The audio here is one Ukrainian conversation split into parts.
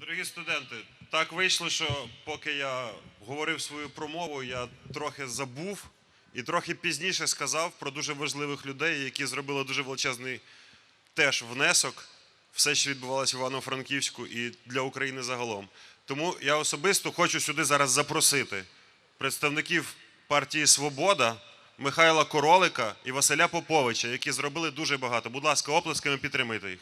Дорогі студенти, так вийшло, що поки я говорив свою промову, я трохи забув і трохи пізніше сказав про дуже важливих людей, які зробили дуже величезний теж внесок все, що відбувалося в Івано-Франківську і для України загалом. Тому я особисто хочу сюди зараз запросити представників партії Свобода, Михайла Королика і Василя Поповича, які зробили дуже багато. Будь ласка, оплесками підтримайте їх.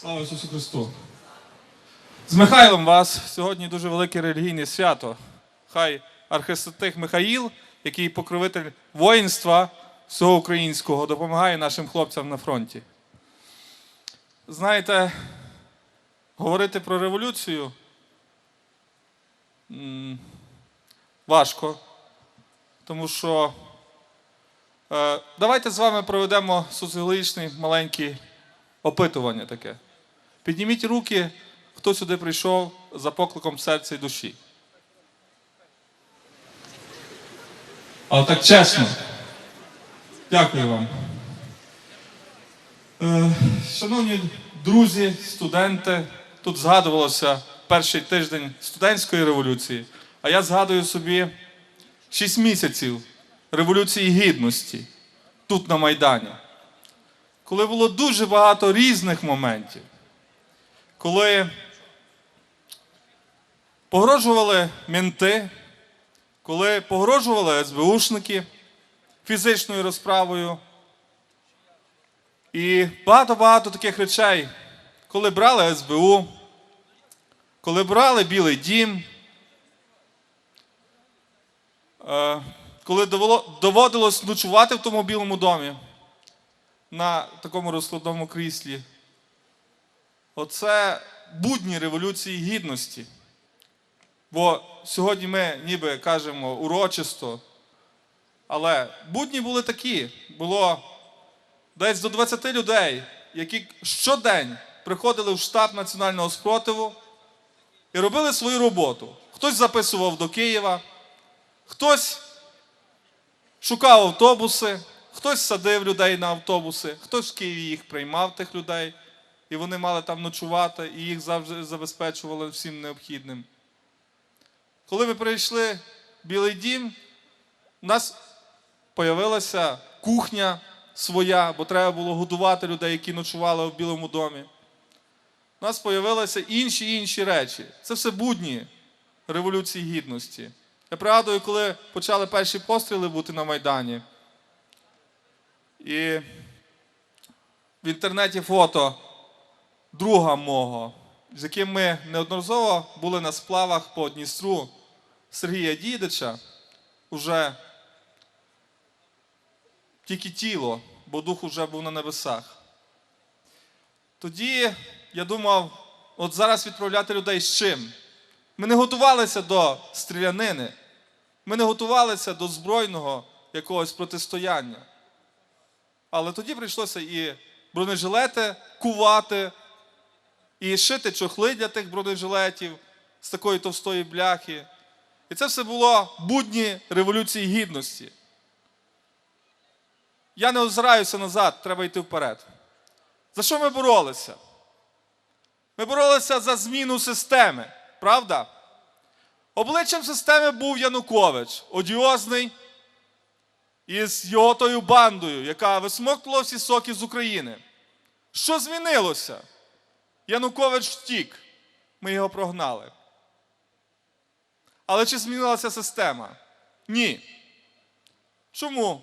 Слава Ісусу Христу! З Михайлом вас сьогодні дуже велике релігійне свято. Хай архистатих Михаїл, який покровитель воїнства всього українського, допомагає нашим хлопцям на фронті. Знаєте, говорити про революцію важко, тому що е, давайте з вами проведемо соціологічне маленьке опитування таке. Підніміть руки, хто сюди прийшов за покликом серця і душі. Але так чесно. Дякую вам. Е, шановні друзі, студенти, тут згадувалося перший тиждень студентської революції, а я згадую собі 6 місяців Революції Гідності тут на Майдані коли було дуже багато різних моментів, коли погрожували менти, коли погрожували СБУшники фізичною розправою. І багато-багато таких речей, коли брали СБУ, коли брали Білий дім, е, коли доводилось ночувати в тому білому домі на такому розкладному кріслі. Оце будні Революції Гідності. Бо сьогодні ми ніби кажемо урочисто, але будні були такі. Було десь до 20 людей, які щодень приходили в штаб національного спротиву і робили свою роботу. Хтось записував до Києва, хтось шукав автобуси, хтось садив людей на автобуси, хтось в Києві їх приймав тих людей, і вони мали там ночувати, і їх завжди забезпечували всім необхідним. Коли ми прийшли в Білий дім, у нас з'явилася кухня своя, бо треба було годувати людей, які ночували в Білому домі. У нас з'явилися інші інші речі. Це все будні Революції Гідності. Я пригадую, коли почали перші постріли бути на Майдані. І в інтернеті фото друга мого, з яким ми неодноразово були на сплавах по Дністру Сергія Дідича, уже тільки тіло, бо дух уже був на небесах. Тоді я думав, от зараз відправляти людей з чим? Ми не готувалися до стрілянини, ми не готувалися до збройного якогось протистояння. Але тоді прийшлося і бронежилети кувати, і шити чохли для тих бронежилетів з такої товстої бляхи. І це все було будні Революції Гідності. Я не озираюся назад, треба йти вперед. За що ми боролися? Ми боролися за зміну системи, правда? Обличчям системи був Янукович, одіозний із його тою бандою, яка висмоктувала всі соки з України. Що змінилося? Янукович втік, ми його прогнали. Але чи змінилася система? Ні. Чому?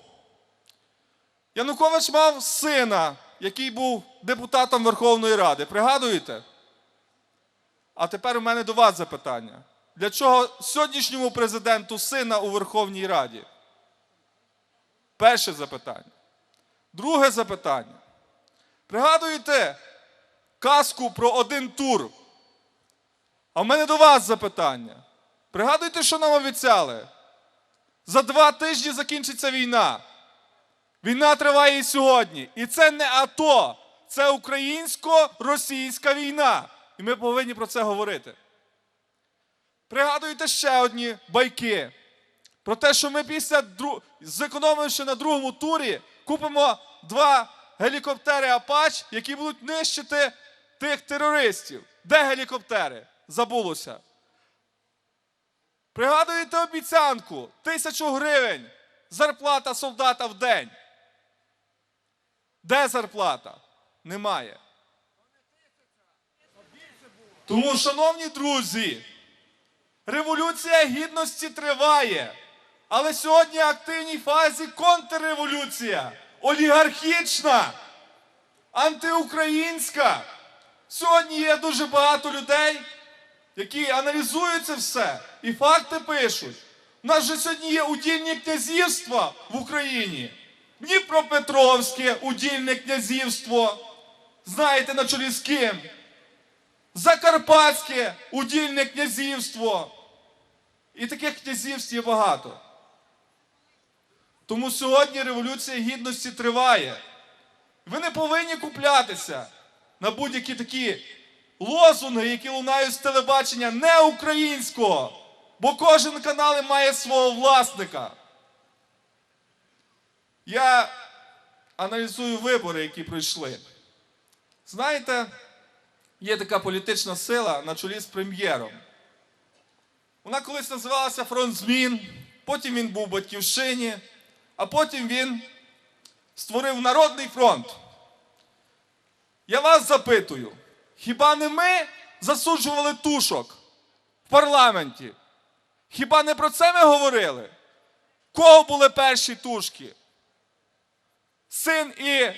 Янукович мав сина, який був депутатом Верховної Ради. Пригадуєте? А тепер у мене до вас запитання. Для чого сьогоднішньому президенту сина у Верховній Раді? Перше запитання. Друге запитання. Пригадуєте казку про один тур? А в мене до вас запитання. Пригадуєте, що нам обіцяли? За два тижні закінчиться війна. Війна триває і сьогодні. І це не АТО, це українсько-російська війна. І ми повинні про це говорити. Пригадуєте ще одні байки. Про те, що ми після дру... зекономивши на другому турі, купимо два гелікоптери Апач, які будуть нищити тих терористів. Де гелікоптери? Забулося. Пригадуєте обіцянку? Тисячу гривень. Зарплата солдата в день. Де зарплата? Немає. Тому, шановні друзі, революція гідності триває. Але сьогодні в активній фазі контрреволюція, олігархічна, антиукраїнська. Сьогодні є дуже багато людей, які аналізують це все і факти пишуть. У нас же сьогодні є удільні князівства в Україні. Дніпропетровське удільне князівство. Знаєте, на чолі з ким? Закарпатське удільне князівство. І таких князівств є багато. Тому сьогодні Революція Гідності триває. Ви не повинні куплятися на будь-які такі лозунги, які лунають з телебачення не українського, бо кожен канал має свого власника. Я аналізую вибори, які пройшли. Знаєте, є така політична сила на чолі з прем'єром. Вона колись називалася Фронт змін, потім він був в батьківщині, а потім він створив Народний фронт. Я вас запитую, хіба не ми засуджували тушок в парламенті? Хіба не про це ми говорили? Кого були перші тушки? Син і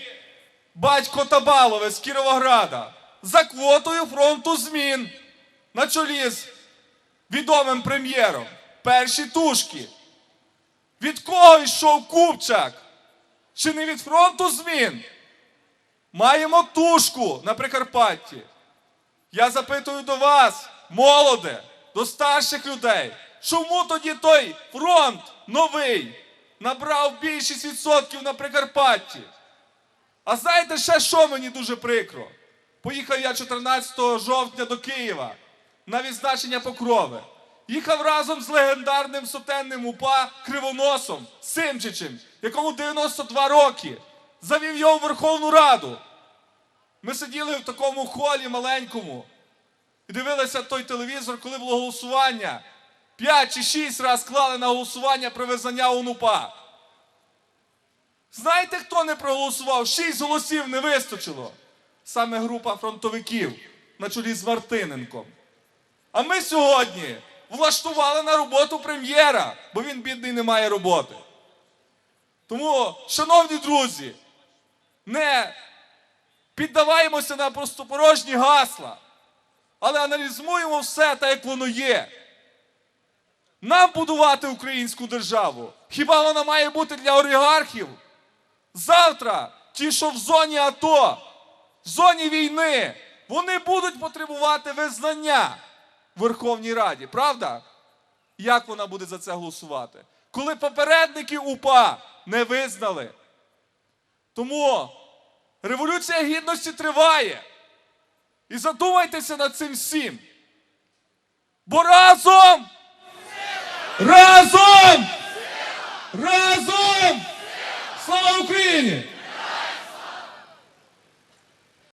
батько Табалове з Кіровограда за квотою фронту змін на чолі з відомим прем'єром. Перші тушки. Від кого йшов Купчак? Чи не від фронту змін? Маємо тушку на Прикарпатті. Я запитую до вас, молоде, до старших людей, чому тоді той фронт новий набрав більшість відсотків на Прикарпатті? А знаєте ще що мені дуже прикро? Поїхав я 14 жовтня до Києва на відзначення Покрови. Їхав разом з легендарним сотенним УПА Кривоносом Симчичем, якому 92 роки. Завів його в Верховну Раду. Ми сиділи в такому холі маленькому і дивилися той телевізор, коли було голосування. П'ять чи шість разів клали на голосування про визнання ОНУПА. Знаєте, хто не проголосував? Шість голосів не вистачило. Саме група фронтовиків на чолі з Мартиненком. А ми сьогодні влаштували на роботу прем'єра, бо він бідний не має роботи. Тому, шановні друзі, не піддаваємося на простопорожні гасла, але аналізуємо все так, як воно є. Нам будувати українську державу. Хіба вона має бути для олігархів? Завтра ті, що в зоні АТО, в зоні війни, вони будуть потребувати визнання в Верховній Раді, правда? Як вона буде за це голосувати? Коли попередники УПА не визнали. Тому революція гідності триває. І задумайтеся над цим всім. Бо разом! Разом! Разом! Слава Україні!